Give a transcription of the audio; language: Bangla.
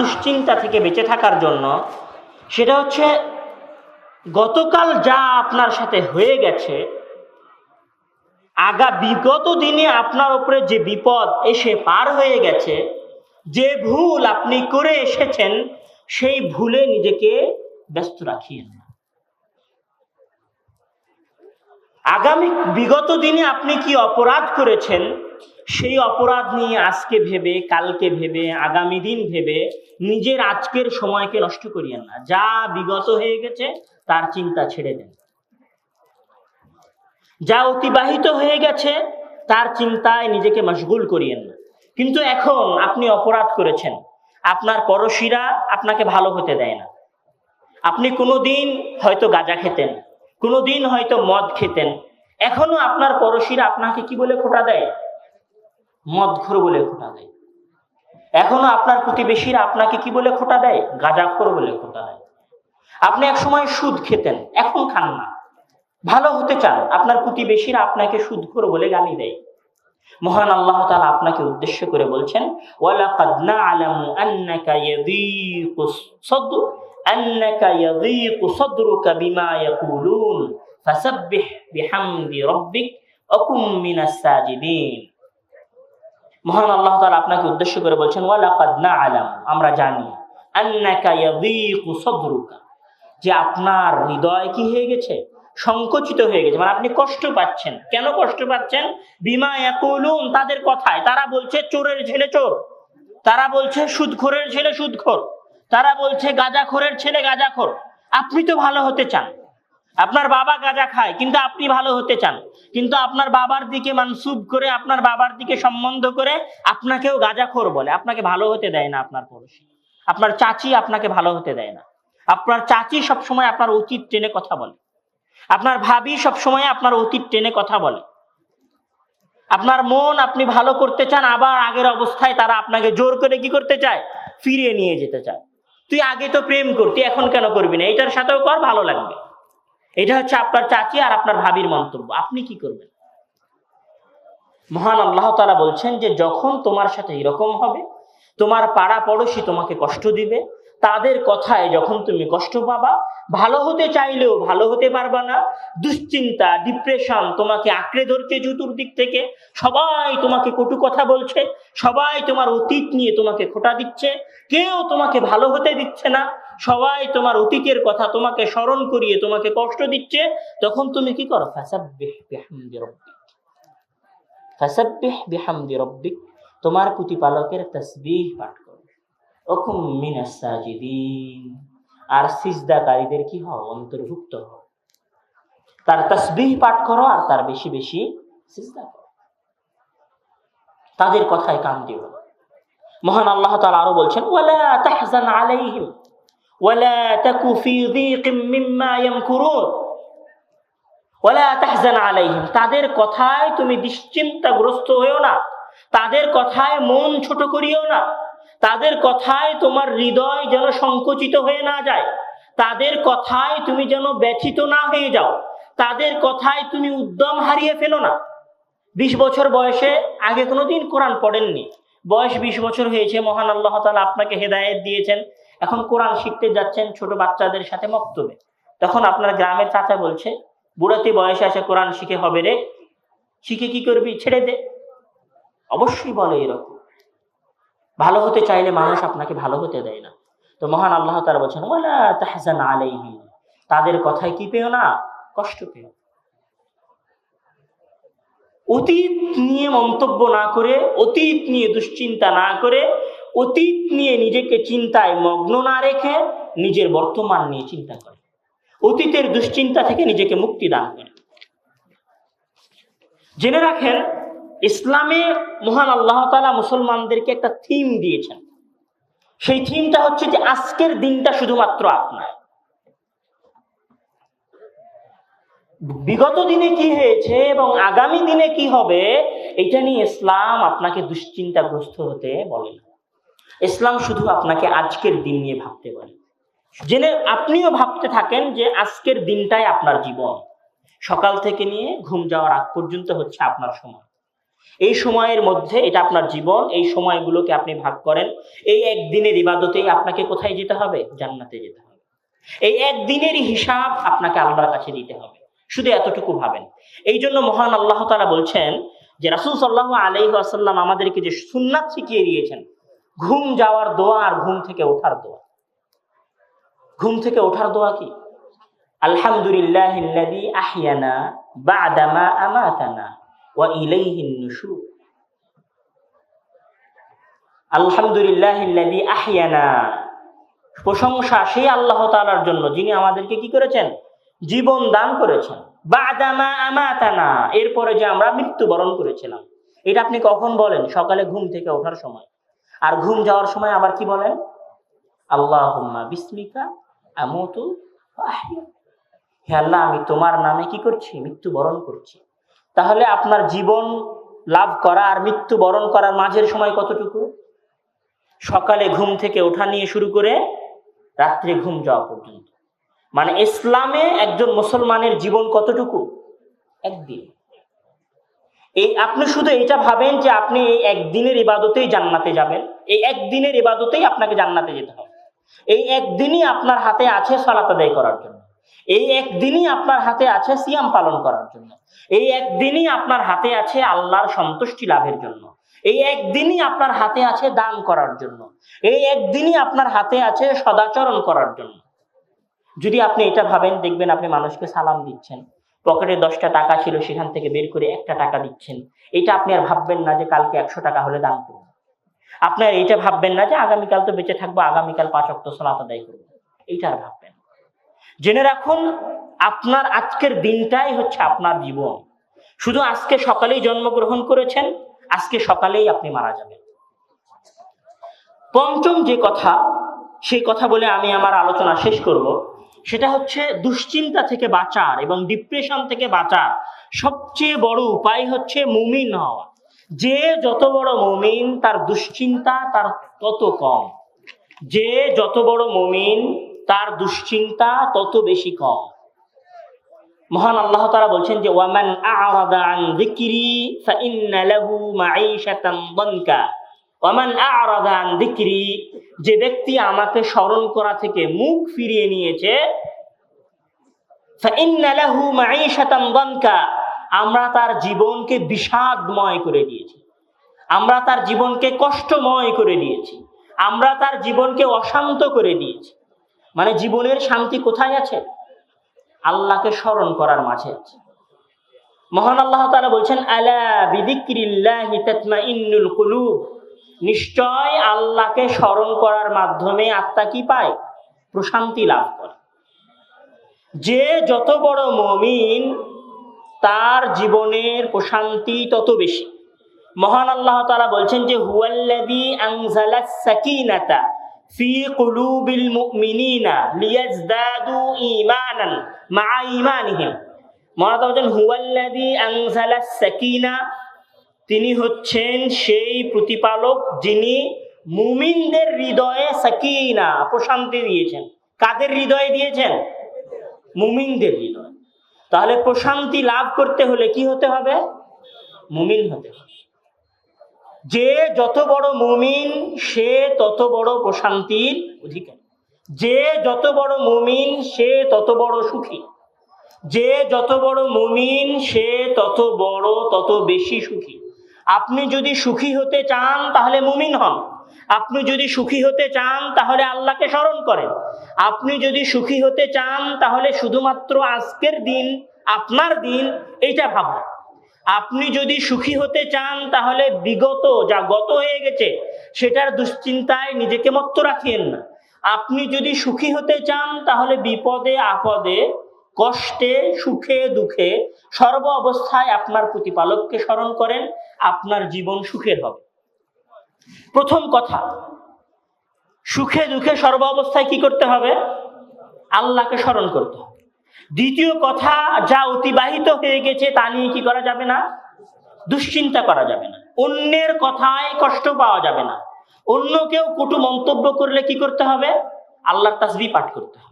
দুশ্চিন্তা থেকে বেঁচে থাকার জন্য, সেটা হচ্ছে গতকাল যা আপনার সাথে হয়ে গেছে, আগা বিগত দিনে আপনার উপরে যে বিপদ এসে পার হয়ে গেছে, যে ভুল আপনি করে এসেছেন, সেই ভুলে নিজেকে ব্যস্ত রাখিয়েন আগামী বিগত দিনে আপনি কি অপরাধ করেছেন? সেই অপরাধ নিয়ে আজকে ভেবে, কালকে ভেবে, আগামী দিন ভেবে নিজের আজকের সময়কে নষ্ট করিয়েন না। যা বিগত হয়ে গেছে, তার চিন্তা ছেড়ে দেন। যা অতিবাহিত হয়ে গেছে, তার চিন্তায় নিজেকে মশগুল করিয়েন না। কিন্তু এখন আপনি অপরাধ করেছেন। আপনার পড়শিরা আপনাকে ভালো হতে দেয় না। আপনি কোনো দিন হয়তো গাঁজা খেতেন কোনো দিন হয়তো মদ খেতেন। এখনও আপনার পড়শিরা আপনাকে কি বলে খোটা দেয়? মদখোর বলে খোটা দেয়। এখনও আপনার প্রতিবেশীরা আপনাকে কি বলে খোটা দেয়? গাঁজাখোর বলে খোটা দেয়। আপনি এক সময় সুদ খেতেন, এখন খান না। ভালো হতে চান, আপনার প্রতিবেশীরা আপনাকে সুদখোর বলে গালি দেয়। মহান আল্লাহ তাআলা আপনাকে উদ্দেশ্য করে বলছেন, ওয়ালাকাদ বিহামদি মহান আল্লাহ তাআলা আপনাকে উদ্দেশ্য করে বলছেন, ওয়ালাকাদ না'লামু আমরা জানি যে আপনার হৃদয় কি হয়ে গেছে? সংকুচিত হয়ে গেছে মানে আপনি কষ্ট পাচ্ছেন। কেন কষ্ট পাচ্ছেন? বিমা ইয়াকুলুন, তাদের কথায়। তারা বলছে, চোরের ছেলে চোর তারা বলছে, সুদখোরের ছেলে সুদখোর তারা বলছে, গাঁজাখোরের ছেলে গাঁজাখোর আপনি তো ভালো হতে চান আপনার বাবা গাঁজা খায়, কিন্তু আপনি ভালো হতে চান। কিন্তু আপনার বাবার দিকে মানসুব করে, আপনার বাবার দিকে সম্বন্ধ করে আপনাকেও গাঁজাখোর বলে। আপনাকে ভালো হতে দেয় না আপনার পড়োশী। আপনার চাচি আপনাকে ভালো হতে দেয় না। আপনার চাচি সবসময় আপনার অতীত টেনে কথা বলে। আপনার ভাবি সবসময় আপনার অতীত টেনে কথা বলে। আপনার মন আপনি ভালো করতে চান, আবার আগের অবস্থায় তারা আপনাকে জোর করে কি করতে চায়? ফিরিয়ে নিয়ে যেতে চায়। তুই আগে তো প্রেম করতি, এখন কেন করবি না? এটার সাথেও কর, ভালো লাগবে। এটা হচ্ছে আপনার চাচি আর আপনার ভাবির মন্তব্য। আপনি কি করবেন? মহান আল্লাহ তাআলা বলছেন যে, যখন তোমার সাথে এরকম হবে, তোমার পাড়া পড়োশি তোমাকে কষ্ট দিবে। তাদের কথায় যখন তুমি কষ্ট পাবা, ভালো হতে চাইলেও ভালো হতে পারবা না। দুশ্চিন্তা, ডিপ্রেশন তোমাকে আঁকড়ে ধরছে চতুর্দিক থেকে। সবাই তোমাকে কটু কথা বলছে। সবাই তোমার অতীত নিয়ে তোমাকে খোটা দিচ্ছে। কেউ তোমাকে ভালো হতে দিচ্ছে না। সবাই তোমার অতীতের কথা তোমাকে স্মরণ করিয়ে তোমাকে কষ্ট দিচ্ছে, তখন তুমি কি করো? রাব্বিক। তোমার প্রতিপালকের তাসবিহ পাঠ করো। ওকুম মিনাস আর সিজদাকারীদের কি হও? অন্তর্ভুক্ত হও। তার তাসবিহ পাঠ করো আর তার বেশি বেশি সিজদা করো। তাদের কথায় কান দিও মহান আল্লাহ তাআলা আরও বলছেন, ওয়ালা তাহজান আলাইহিম। ওয়ালা তাকু ফি দীকিম মিম্মা ইয়ামকুরুন ওয়ালা তাহজান আলাইহিম তাদের কথায় তুমি দুশ্চিন্তাগ্রস্ত হয়েও না। তাদের কথায় মন ছোট করিও না। তাদের কথায় তোমার হৃদয় যেন সংকুচিত হয়ে না যায়। তাদের কথায় তুমি যেন ব্যথিত না হয়ে যাও। তাদের কথায় তুমি উদ্যম হারিয়ে ফেলো না। বিশ বছর বয়সে আগে কোনোদিন কোরআন পড়েননি। বয়স বিশ বছর হয়েছে। মহান আল্লাহ তাআলা আপনাকে হেদায়েত দিয়েছেন। এখন কোরআন শিখতে যাচ্ছেন ছোট বাচ্চাদের সাথে মক্তবে। তখন আপনার গ্রামের চাচা বলছে বুড়াতে বয়সে আসে কোরআন শিখে হবে রে। শিখে কি করবি? ছেড়ে দে। অবশ্যই বলে এরকম। ভালো হতে চাইলে মানুষ আপনাকে ভালো হতে দেয় না। তো মহান আল্লাহ তারা বলছেন, ওয়ালা তাহজান তাদের কথায় কি পেও না? কষ্ট পেও। অতীত নিয়ে মন্তব্য না করে, অতীত নিয়ে দুশ্চিন্তা না করে অতীত নিয়ে নিজেকে চিন্তায় মগ্ন না রেখে নিজের বর্তমান নিয়ে চিন্তা করে। অতীতের দুশ্চিন্তা থেকে নিজেকে মুক্তি দান করে। জেনে রাখেন, ইসলামে মহান আল্লাহ তালা মুসলমানদেরকে একটা থিম দিয়েছেন। সেই থিমটা হচ্ছে যে আজকের দিনটা শুধুমাত্র আপনার। বিগত দিনে কি হয়েছে এবং আগামী দিনে কি হবে, এটা নিয়ে ইসলাম আপনাকে দুশ্চিন্তাগ্রস্ত হতে বলে না। ইসলাম শুধু আপনাকে আজকের দিন নিয়ে ভাবতে বলে জেনে আপনিও ভাবতে থাকেন যে আজকের দিনটাই আপনার জীবন। সকাল থেকে নিয়ে ঘুম যাওয়ার আগ পর্যন্ত হচ্ছে আপনার সময়। এই সময়ের মধ্যে এটা আপনার জীবন, এই সময়গুলোকে আপনি ভাগ করেন। এই একদিনের ইবাদতেই আপনাকে কোথায় যেতে হবে? জান্নাতে যেতে হবে। এই একদিনেরই হিসাব আপনাকে আল্লাহর কাছে দিতে হবে। শুধু এতটুকু ভাবেন। এই জন্য মহান আল্লাহ তারা বলছেন যে রাসুল সাল্লাহ আলাই আসাল্লাম আমাদেরকে যে সুন্নাত শিখিয়ে দিয়েছেন ঘুম যাওয়ার দোয়া আর ঘুম থেকে ওঠার দোয়া। ঘুম থেকে ওঠার দোয়া কি? আলহামদুলিল্লাহ আহিয়ানা আলহামদুলিল্লাহ প্রশংসা সেই আল্লাহ তাআলার জন্য যিনি আমাদেরকে কি করেছেন? জীবন দান করেছেন। বাদামা আমাতানা। এরপরে যে আমরা মৃত্যুবরণ করেছিলাম। এটা আপনি কখন বলেন? সকালে ঘুম থেকে ওঠার সময়। আর ঘুম যাওয়ার সময় আবার কি বলেন? আল্লাহুম্মা বিসমিকা আমুতু হে আল্লাহ, আমি তোমার নামে কি করছি? মৃত্যুবরণ করছি। তাহলে আপনার জীবন লাভ করা আর মৃত্যু বরণ করার মাঝের সময় কতটুকু? সকালে ঘুম থেকে ওঠা নিয়ে শুরু করে রাত্রে ঘুম যাওয়া পর্যন্ত। মানে ইসলামে একজন মুসলমানের জীবন কতটুকু? একদিন। এই আপনি শুধু এটা ভাবেন যে আপনি এই একদিনের ইবাদতেই জান্নাতে যাবেন। এই একদিনের ইবাদতেই আপনাকে জান্নাতে যেতে হবে। এই একদিনই আপনার হাতে আছে সালাত আদায় করার জন্য। এই একদিনই আপনার হাতে আছে সিয়াম পালন করার জন্য। এই একদিনই আপনার হাতে আছে আল্লাহর সন্তুষ্টি লাভের জন্য। এই একদিনই আপনার হাতে আছে দান করার জন্য। এই একদিনই আপনার হাতে আছে সদাচরণ করার জন্য। যদি আপনি এটা ভাবেন, দেখবেন আপনি মানুষকে সালাম দিচ্ছেন। পকেটে দশটা টাকা ছিল, সেখান থেকে বের করে একটা টাকা দিচ্ছেন। এটা আপনি আর ভাববেন না যে কালকে একশো টাকা হলে দান করব। আপনার এইটা ভাববেন না যে আগামীকাল তো বেঁচে থাকব, আগামীকাল পাঁচ অক্ট সালাত আদায় করব। এইটা আর ভাববেন জেনে রাখুন, আপনার আজকের দিনটাই হচ্ছে আপনার জীবন। শুধু আজকে সকালেই জন্মগ্রহণ করেছেন, আজকে সকালেই আপনি মারা যাবেন। পঞ্চম যে কথা, সেই কথা বলে আমি আমার আলোচনা শেষ করব। সেটা হচ্ছে দুশ্চিন্তা থেকে বাঁচার এবং ডিপ্রেশন থেকে বাঁচার। সবচেয়ে বড় উপায় হচ্ছে মুমিন হওয়া। যে যত বড় মুমিন, তার দুশ্চিন্তা তার তত কম। যে যত বড় মুমিন, তার দুশ্চিন্তা তত বেশি কম। মহান আল্লাহ তারা বলছেন যে, ওয়ামান ওয়ামান যে ব্যক্তি আমাকে স্মরণ করা থেকে মুখ ফিরিয়ে নিয়েছে আমরা তার জীবনকে বিষাদময় করে দিয়েছি। আমরা তার জীবনকে কষ্টময় করে দিয়েছি। আমরা তার জীবনকে অশান্ত করে দিয়েছি। মানে জীবনের শান্তি কোথায় আছে? আল্লাহকে স্মরণ করার মাঝে আছে। মহান আল্লাহ তাআলা বলছেন, আলা বিদিক্রিল্লাহি কুলুব। নিশ্চয় আল্লাহকে স্মরণ করার মাধ্যমে আত্মা কি পায়? প্রশান্তি লাভ করে। যে যত বড় মমিন, তার জীবনের প্রশান্তি তত বেশি। মহান আল্লাহ তারা বলছেন যে লিয়াজদাদু ঈমানান মা বলছেন তিনি হচ্ছেন সেই প্রতিপালক যিনি মুমিনদের হৃদয়ে সাকিনা, প্রশান্তি দিয়েছেন। কাদের হৃদয়ে দিয়েছেন? মুমিনদের হৃদয়। তাহলে প্রশান্তি লাভ করতে হলে কি হতে হবে? মুমিন হতে হবে। যে যত বড় মুমিন, সে তত বড় প্রশান্তির অধিকারী। যে যত বড় মুমিন, সে তত বড় সুখী। যে যত বড় মুমিন, সে তত বড়, তত বেশি সুখী। আপনি যদি সুখী হতে চান, তাহলে মুমিন হন। আপনি যদি সুখী হতে চান, তাহলে আল্লাহকে স্মরণ করেন। আপনি যদি সুখী হতে চান, তাহলে শুধুমাত্র আজকের দিন, আপনার দিন, এইটা ভাবুন। আপনি যদি সুখী হতে চান, তাহলে বিগত যা গত হয়ে গেছে, সেটার দুশ্চিন্তায় নিজেকে মত্ত রাখিয়েন না। আপনি যদি সুখী হতে চান, তাহলে বিপদে, আপদে কষ্টে, সুখে, দুঃখে সর্ব অবস্থায় আপনার প্রতিপালককে স্মরণ করেন, আপনার জীবন সুখের হবে। প্রথম কথা, সুখে, দুঃখে সর্ব অবস্থায় কি করতে হবে? আল্লাহকে স্মরণ করতে হবে। দ্বিতীয় কথা, যা অতিবাহিত হয়ে গেছে তা নিয়ে কি করা যাবে না? দুশ্চিন্তা করা যাবে না। অন্যের কথায় কষ্ট পাওয়া যাবে না। অন্য কেউ কটু মন্তব্য করলে কি করতে হবে? আল্লাহর তাসবি পাঠ করতে হবে।